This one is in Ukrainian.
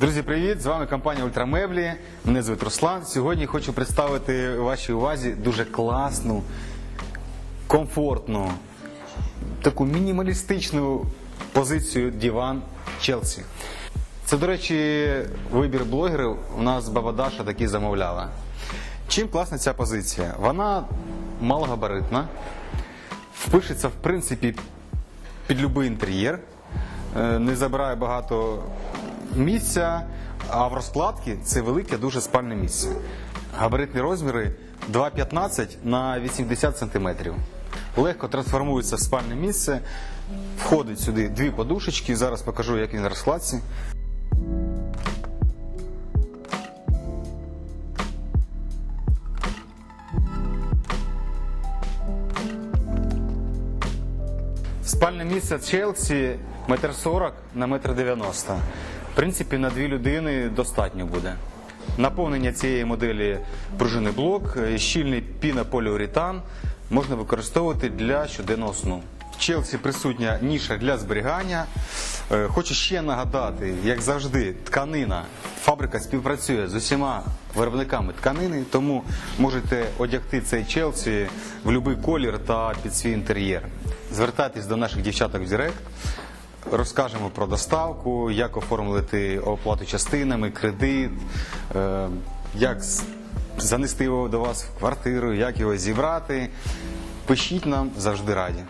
Друзі, привіт! З вами компанія Ультрамеблі. Мене звуть Руслан. Сьогодні хочу представити вашій увазі дуже класну, комфортну, таку мінімалістичну позицію диван Челсі. Це, до речі, вибір блогерів. У нас баба Даша такі замовляла. Чим класна ця позиція? Вона малогабаритна, впишеться в принципі під будь-який інтер'єр, е, не забирає багато місця, а в розкладці це велике дуже спальне місце. Габаритні розміри 2,15 на 80 см. Легко трансформується в спальне місце, входить сюди дві подушечки. Зараз покажу, як він в розкладці. Спальне місце Челсі 1,40 м на 1,90 м. Принципі, на дві людини достатньо буде. Наповнення цієї моделі пружинний блок, щільний пінополіуретан можна використовувати для щоденного сну. В Челсі присутня ніша для зберігання. Е, Хочу ще нагадати, як завжди, тканина. Фабрика співпрацює з усіма виробниками тканини, тому можете одягти цей Челсі в будь-який колір та під свій інтер'єр. Звертайтесь до наших дівчаток в Директ. Розкажемо про доставку, як оформити оплату частинами, кредит, е, як занести його до вас в квартиру, як його зібрати. Пишіть нам завжди раді.